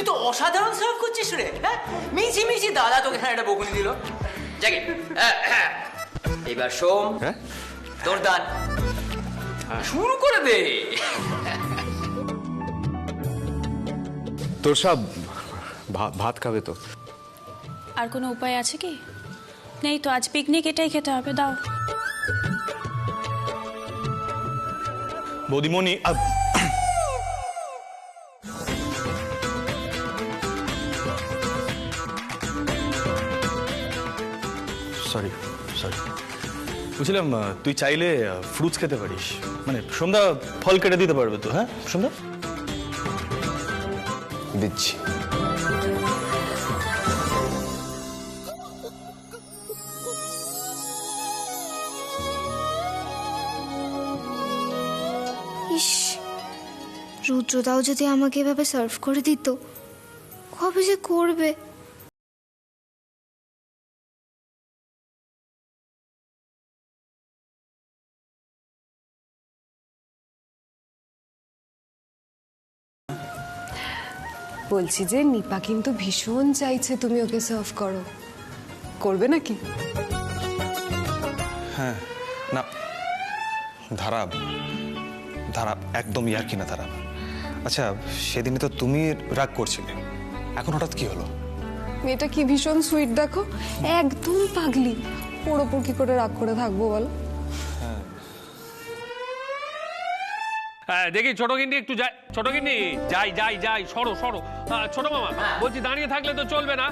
তুই তো অসাধারণ সার্ভ করছিস রে হ্যাঁ? মিছি মিছি দাদা তোকে এখানে একটা বকুনি দিল। জাগে এবার সোম হ্যাঁ? তোর দান শুরু করে দে। তোর সব ভাত খাবে তো? আর কোনো উপায় আছে কি? নেই তো আজ পিকনিক এটাই খেতে হবে দাও। বৌদিমণি সরি। বুঝলাম তুই চাইলে ফ্রুটস খেতে পারিস। মানে সন্ধ্যা ফল কেটে দিতে পারবে তো হ্যাঁ সন্ধ্যা? দিচ্ছি। ইস রুদ্রদাও যদি আমাকে এভাবে সার্ভ করে দিত কবে যে করবে? বলছি যে নিপা কিন্তু ভীষণ চাইছে তুমি ওকে সার্ভ করো। করবে নাকি? হ্যাঁ না ধারা ধারা একদম ইয়ার কিনা ধারা আচ্ছা সেদিনে তো তুমি রাগ করছিলে এখন হঠাৎ কি হলো? মেয়েটা কি ভীষণ সুইট দেখো? একদম পাগলি। ওর ওপর কি করে রাগ করে থাকব বলো? দেখি ছোট গিন্নি একটু যাই। ছোট গিন্নি? যাই যাই যাই সরো সরো। ছোট মামা বলছি দাঁড়িয়ে থাকলে তো চলবে না।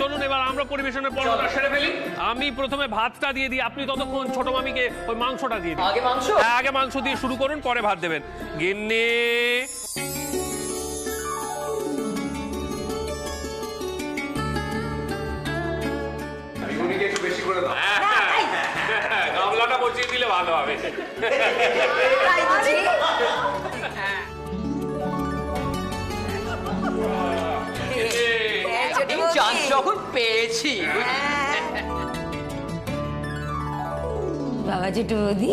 চলুন এবার আমরা পরিবেশনের পর্বটা সেরে ফেলি। আমি প্রথমে ভাতটা দিয়ে দিই। আপনি ততক্ষণ ছোট মামিকে ওই মাংসটা দিয়ে দিন। আগে মাংস? হ্যাঁ, আগে মাংস দিয়ে শুরু করুন পরে ভাত দেবেন। গিন্নি। হ্যাঁ, গামলাটা বসিয়ে দিলে ভালো হবে। চান্স যখন পেয়েছি। বাবা ছোট বৌদি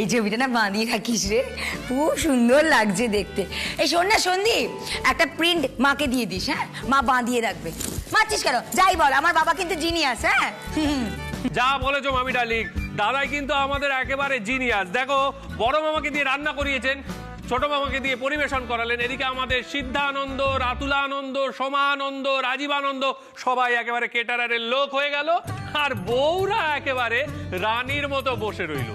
এই ছবিটা না বাঁধিয়ে রাখিস রে। খুব সুন্দর লাগছে দেখতে। এই শোন না সন্দীপ একটা প্রিন্ট মাকে দিয়ে দিস হ্যাঁ? মা বাঁধিয়ে রাখবে। মারছিস কেন? যাই বল আমার বাবা কিন্তু জিনিয়াস হ্যাঁ? হুম। যা বলেছ মামি ডার্লিং। দাদাই কিন্তু আমাদের একেবারে জিনিয়াস দেখো, বড় মামাকে দিয়ে রান্না করিয়েছেন, ছোট মামাকে দিয়ে পরিবেশন করালেন। এদিকে আমাদের সিদ্ধানন্দ, রাতুলানন্দ, সমানন্দ, রাজীবানন্দ, সবাই একেবারে কেটারারের লোক হয়ে গেল। আর বউরা একেবারে রানীর মতো বসে রইল।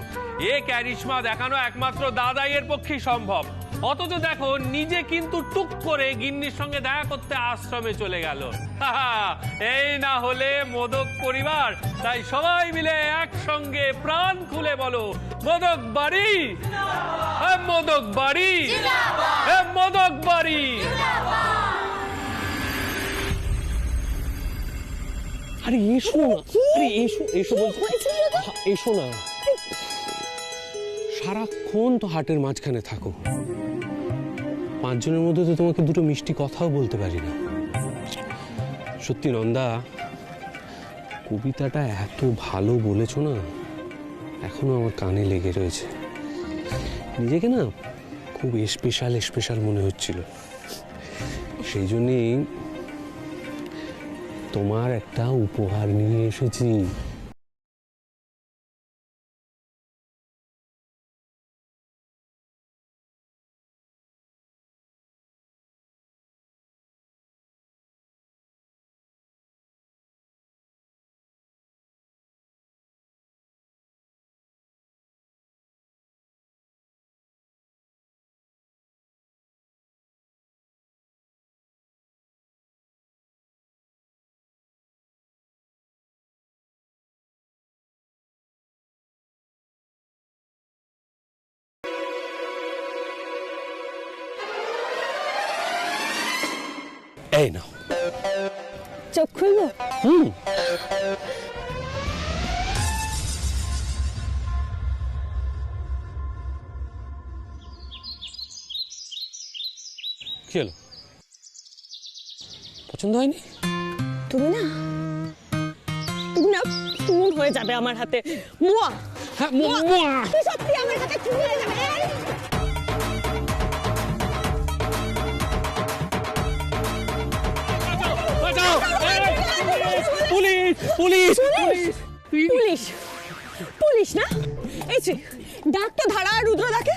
এ ক্যারিশমা দেখানো একমাত্র দাদাইয়ের পক্ষেই সম্ভব। অথচ দেখো নিজে কিন্তু টুক করে গিন্নির সঙ্গে দেখা করতে আশ্রমে চলে গেল। এই না হলে মোদক পরিবার তাই সবাই মিলে একসঙ্গে প্রাণ খুলে বলো মোদক বাড়ি? হ্যাঁ, মোদক বাড়ি। হ্যাঁ, মোদক বাড়ি। আরে এসো না। আরে এসো এসো বলছি। আহা, এসো না। সারাক্ষণ তো হাটের মাঝখানে থাকো। পাঁচজনের মধ্যে তো তোমাকে দুটো মিষ্টি কথাও বলতে পারি না। সত্যি নন্দা, কবিতাটা এত ভালো বলেছ না, এখনও আমার কানে লেগে রয়েছে। নিজেকে না খুব স্পেশাল স্পেশাল মনে হচ্ছিল। সেই জন্যেই তোমার একটা উপহার নিয়ে এসেছি। এই নাও। চোখ খুলবো হুম। কি হলো? পছন্দ হয়নি? তুমি না তুমি না চুন হয়ে যাবে আমার হাতে। মুয়া। হ্যাঁ মোয়া। তুই সত্যি আমার হাতে চুন হয়ে যাবে পুলিশ পুলিশ পুলিশ। পুলিশ না? এই যে ডাক তো ধারা আর রুদ্রদাকে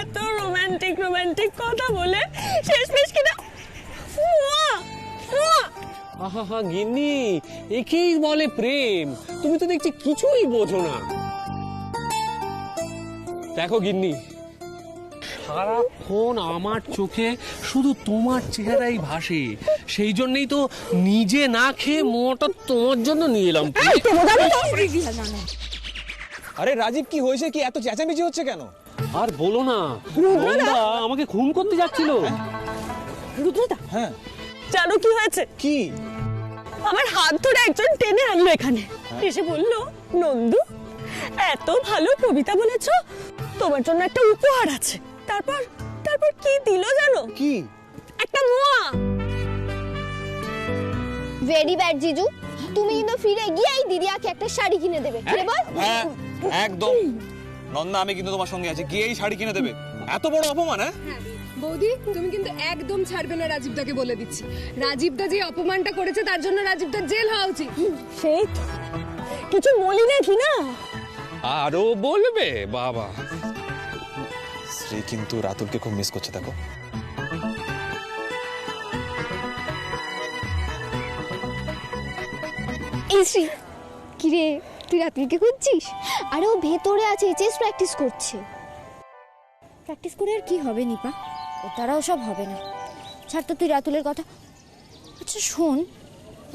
এত রোমান্টিক রোমান্টিক কথা বলে শেষ পেশ কিনা। আহা হা গিন্নি একেই বলে প্রেম। তুমি তো দেখছি কিছুই বোঝো না। দেখো গিন্নি সারাক্ষণ আমার চোখে শুধু তোমার চেহারাই ভাসে। সেই জন্যই তো নিজে না খেয়ে মোটা তোমার জন্য নিয়ে এলাম? আরে রাজীব কি হয়েছে? কি এত চেঁচামেচি হচ্ছে কেন? আর বলো না আমাকে খুন করতে যাচ্ছিল। রুদ্রদা হ্যাঁ। জানো কি হয়েছে? কি? আমার হাত ধরে একজন টেনে আনলো এখানে। এসে বলল নন্দু এত ভালো কবিতা বলেছ তোমার জন্য একটা উপহার আছে। তারপর তারপর কি দিল জানো? কি? একটা মোয়া। ভেরি ব্যাড জিজু। তুমি কিন্তু ফিরে গিয়ে এই দিদিয়াকে একটা শাড়ি কিনে দেবে। কিনে বল? হ্যাঁ একদম। নন্দা আমি কিন্তু তোমার সঙ্গে আছি। গিয়েই শাড়ি কিনে দেবে। এত বড় অপমান হ্যাঁ? বৌদি তুমি কিন্তু একদম ছাড়বে না রাজীবদাকে বলে দিচ্ছি। রাজীবদা যে অপমানটা করেছে তার জন্য রাজীবদার জেল হওয়া উচিত। সেই কিছু বলি না কি না আরও বলবে বাবা। শ্রী কিন্তু রাতুলকে খুব মিস করছে, দেখো। এই কিরে, তুই রাতুলকে খুঁজছিস? আরে ও ভেতরে আছে চেস প্র্যাকটিস করছে। প্র্যাকটিস করে আর কি হবে, নিপা? ও তারাও সব হবে না। ছাড় তো তুই রাতুলের কথা। আচ্ছা শোন,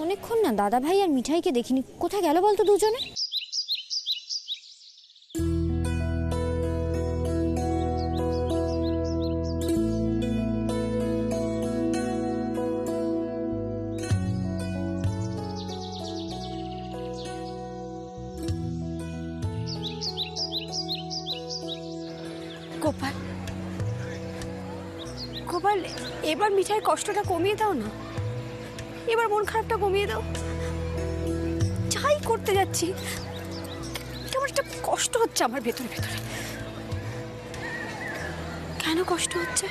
অনেকক্ষণ না দাদা ভাই আর মিঠাইকে দেখিনি। কোথায় গেল বলতো দুজনে? মিঠাই কষ্টটা কমিয়ে দাও না। এবার মন খারাপটা কমিয়ে দাও। যাই করতে যাচ্ছি, কেমন একটা কষ্ট হচ্ছে আমার ভেতরে ভেতরে। কেন কষ্ট হচ্ছে?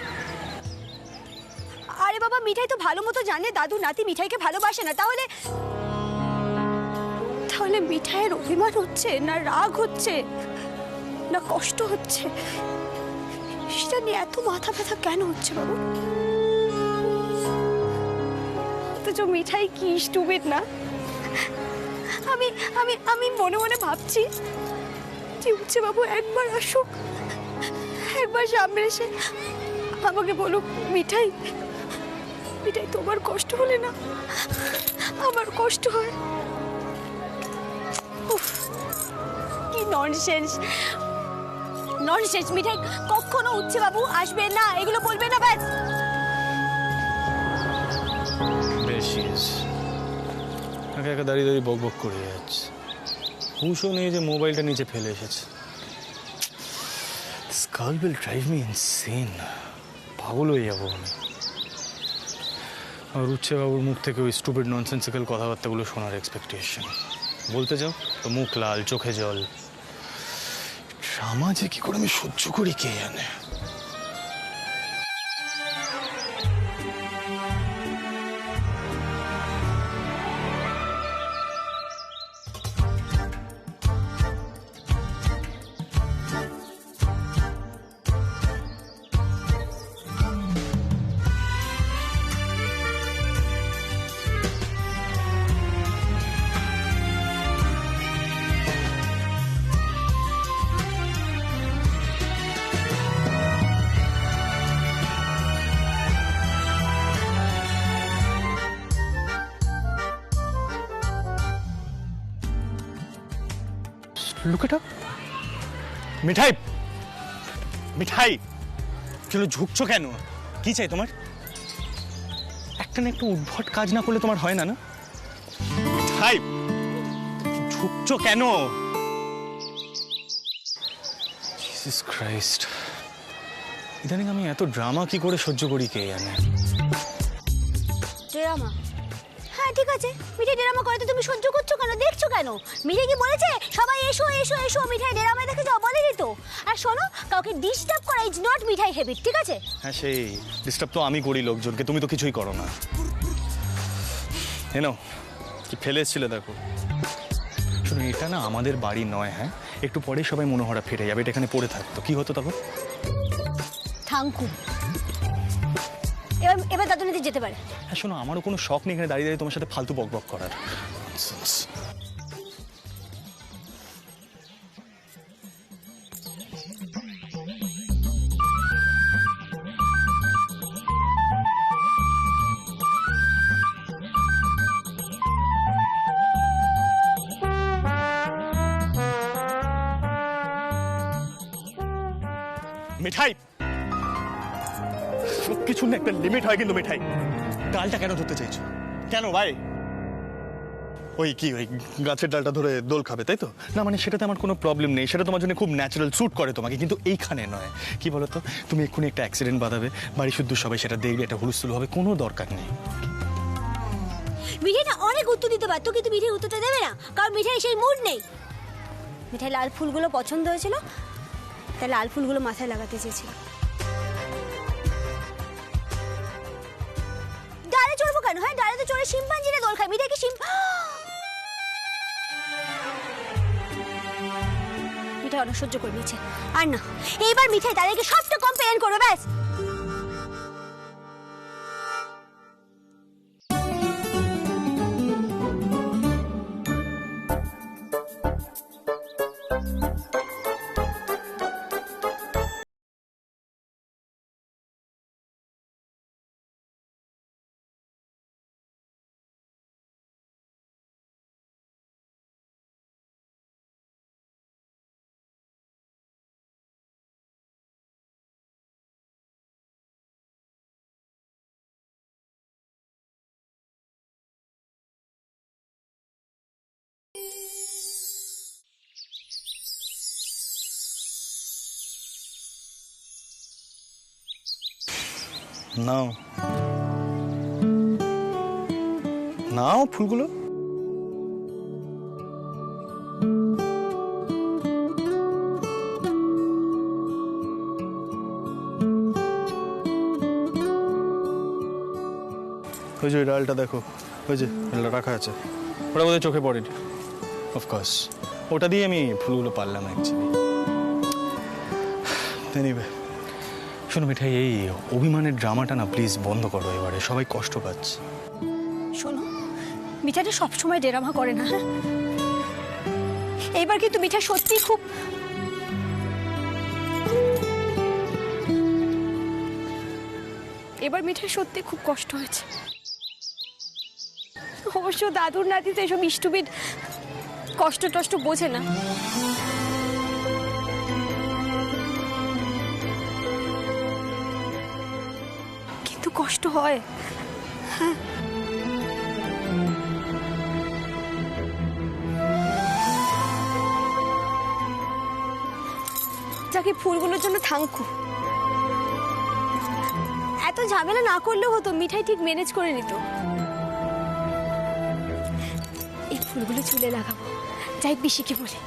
আরে বাবা, মিঠাই তো ভালো মতো জানে, দাদু, নাতি মিঠাইকে ভালোবাসে না, তাহলে তাহলে মিঠাইয়ের অভিমান হচ্ছে না রাগ হচ্ছে? না কষ্ট হচ্ছে? সেটা নিয়ে এত মাথা ব্যথা কেন হচ্ছে বাবু? অথচ মিঠাই কি স্টুপিড না? আমি আমি আমি মনে মনে ভাবছি যে উচ্ছে বাবু একবার আসুক, একবার সামনে এসে আমাকে বলুক, মিঠাই মিঠাই, তোমার কষ্ট হলে না? আমার কষ্ট হয়। কি ননসেন্স। ননসেন্স মিঠাই, কখনো উচ্ছে বাবু আসবে না, এগুলো বলবে না, ব্যাস। বেশি একা একা দাঁড়িয়ে দাঁড়িয়ে বক বক করে যাচ্ছে। হুশও নেই যে মোবাইলটা নিচে ফেলে এসেছে। Skull will drive me insane পাগল হয়ে যাব আমি। আর উচ্ছে বাবুর মুখ থেকে ওই স্টুপিড ননসেন্সিক্যাল কথাবার্তাগুলো শোনার এক্সপেকটেশন বলতে যাও, তো মুখ লাল, চোখে জল। সমাজে কি করে আমি সহ্য করি কে জানে? লুকেটা মিঠাই। মিঠাই। কেন ঝুঁকছো কেন? কি চাই তোমার? একটা না একটু উদ্ভট কাজ না করলে তোমার হয় না না? মিঠাই, ঝুঁকছো কেন? জিসাস ক্রাইস্ট ইদানিং আমি এত ড্রামা কি করে সহ্য করি কে জানে? ড্রামা? হ্যাঁ ঠিক আছে। মিঠাই ড্রামা করে তো তুমি সহ্য করছ কেন? দেখছ কেন? মিঠাই কি বলেছে? সবাই এসো এসো এসো মিঠাই ড্রামায় দেখে যাও বলেনি তো আর শোনো কাউকে ডিস্টার্ব করা ইজ নট মিঠাই হ্যাবিট ঠিক আছে? হ্যাঁ সেই ডিস্টার্ব তো আমি করি লোকজনকে তুমি তো কিছুই করো না। এনো কি ফেলে এসেছিলে দেখো। শুনো এটা না আমাদের বাড়ি নয় হ্যাঁ? একটু পরেই সবাই মনোহরা ফিরে যাবে এটা এখানে পড়ে থাকতো। কি হতো তখন? থাঙ্কু যেতে পারে। হ্যাঁ শোনো, আমারও কোনো শখ নেই এখানে দাঁড়িয়ে দাঁড়িয়ে তোমার সাথে ফালতু বক বক করার। মিঠাই সব কিছুর না একটা লিমিট হয় কিন্তু মিঠাই। ডালটা কেন ধরতে চাইছো? কেন ভাই? ওই কি ওই গাছের ডালটা ধরে দোল খাবে তাই তো? না মানে সেটাতে আমার কোনো প্রবলেম নেই। সেটা তোমার জন্য খুব ন্যাচারাল স্যুট করে তোমাকে কিন্তু এইখানে নয়। কি বলো তো তুমি এক্ষুনি একটা অ্যাক্সিডেন্ট বাঁধাবে বাড়ি শুদ্ধ সবাই সেটা দেখবে এটা হুলস্থুল হবে কোনো দরকার নেই। মিঠাইটা অনেক উত্তর দিতে পারতো কিন্তু মিঠাই উত্তরটা দেবে না কারণ মিঠাই সেই মুড নেই। মিঠাই লাল ফুলগুলো পছন্দ হয়েছিল তাই লাল ফুলগুলো মাথায় লাগাতে চেয়েছিল। কেন? হ্যাঁ ডালে তো চড়ে শিম্পাঞ্জিরে দোল খায়। দেখি শিম মিঠাই অনেক সহ্য করে নিয়েছে। আর না, এইবার মিঠাই তাদেরকে সবটা কমপ্লেন করবে, ব্যাস। নাও। নাও ফুলগুলো। ওই যে ডালটা দেখো, ওই যে ডালটা রাখা আছে। ওটা বোধহয় চোখে পড়েনি। অফকোর্স ওটা দিয়ে আমি ফুলগুলো পারলাম অ্যাকচুয়ালি শোনো মিঠাই, এই অভিমানের ড্রামাটা না প্লিজ বন্ধ করো এবারে, সবাই কষ্ট পাচ্ছে। শোনো, মিঠাইটা সবসময় ডেরামা করে না হ্যাঁ? এইবার কিন্তু মিঠাই সত্যি খুব এবার মিঠাই সত্যি খুব কষ্ট হয়েছে। অবশ্য দাদুর নাতি তো এসব ইষ্টুবিদ কষ্ট টষ্ট বোঝে না। কিন্তু কষ্ট হয়। যাকে ফুলগুলোর জন্য থাঙ্কু। এত ঝামেলা না করলেও হতো, মিঠাই ঠিক ম্যানেজ করে নিত। এই ফুলগুলো চুলে লাগাবো। যাই পিসিকে বলে।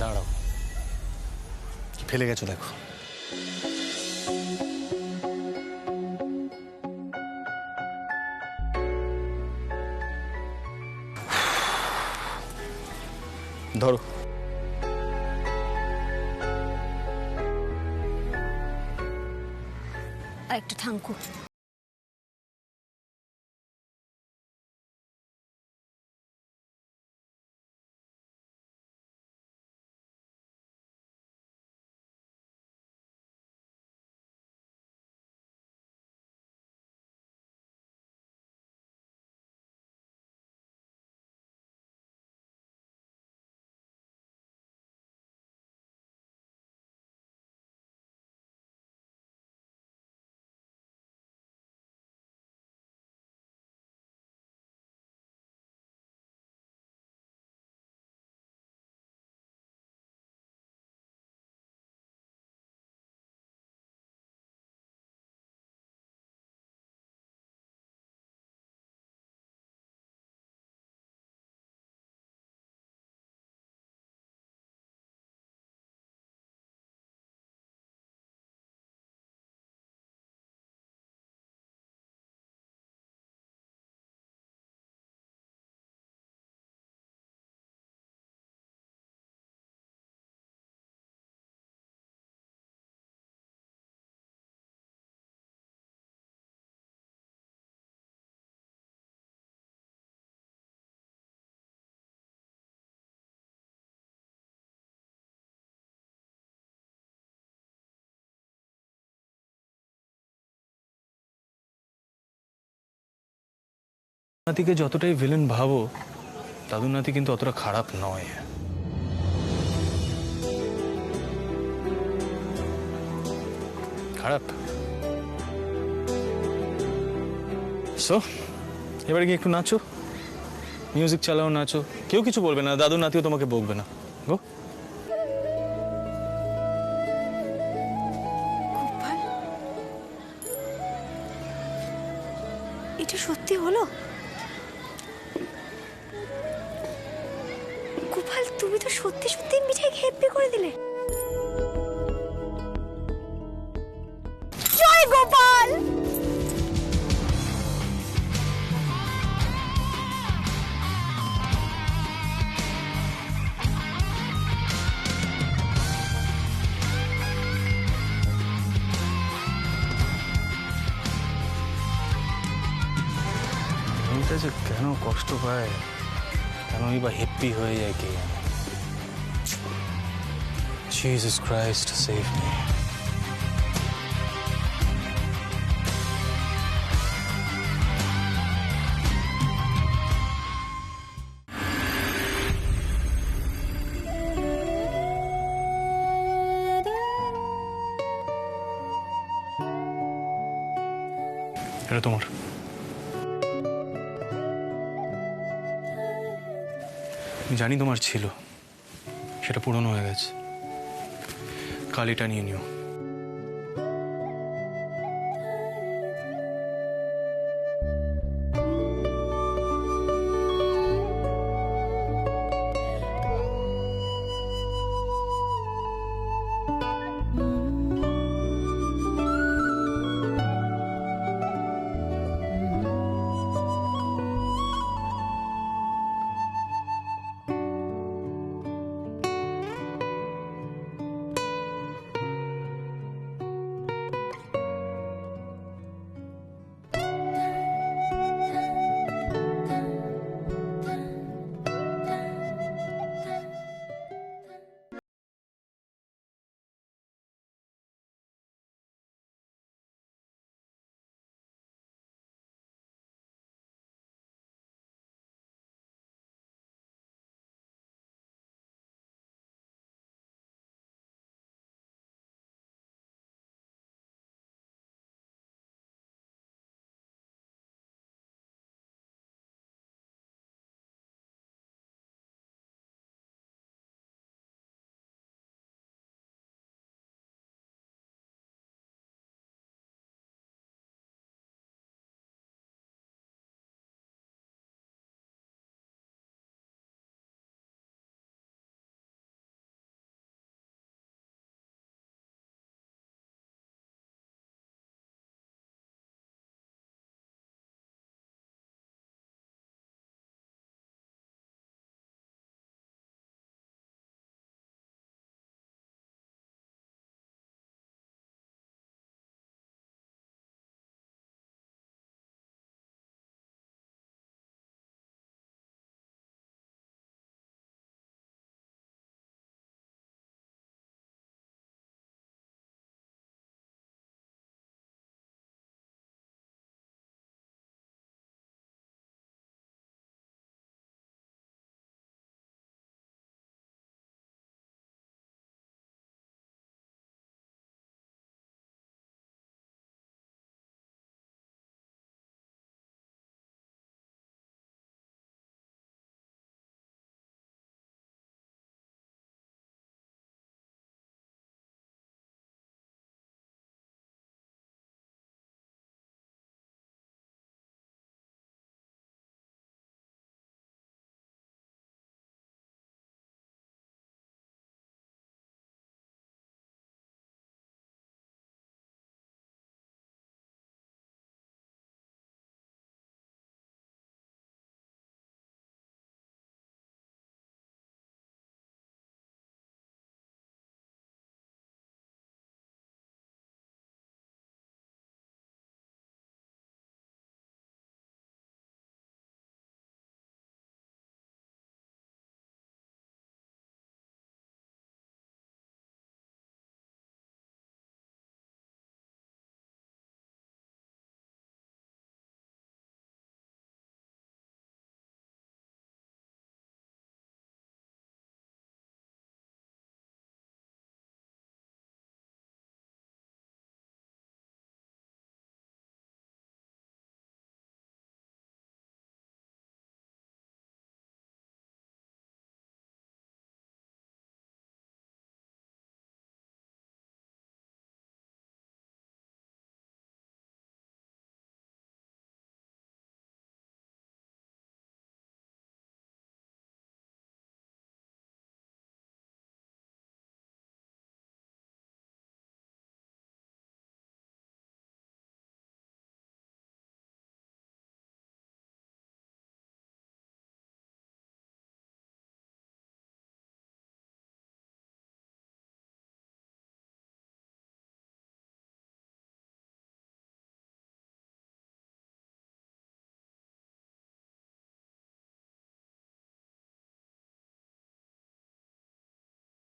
দাঁড়াও। কি ফেলে গেছো দেখো। ধরো। আর একটু থাঙ্কু নাতিকে যতটাই ভিলেন ভাবো দাদু নাতি কিন্তু অতটা খারাপ নয়। খারাপ। সো এবারে গিয়ে একটু নাচো। মিউজিক চালাও, নাচো। কেউ কিছু বলবে না দাদু নাতিও তোমাকে বকবে না। গো কষ্ট পায় কেনই বা হেপ্পি হয়ে যায় কে জিসাস ক্রাইস্ট সেভ মি এটা তোমার। জানি তোমার ছিল। সেটা পুরনো হয়ে গেছে। কাল এটা নিয়ে নিও।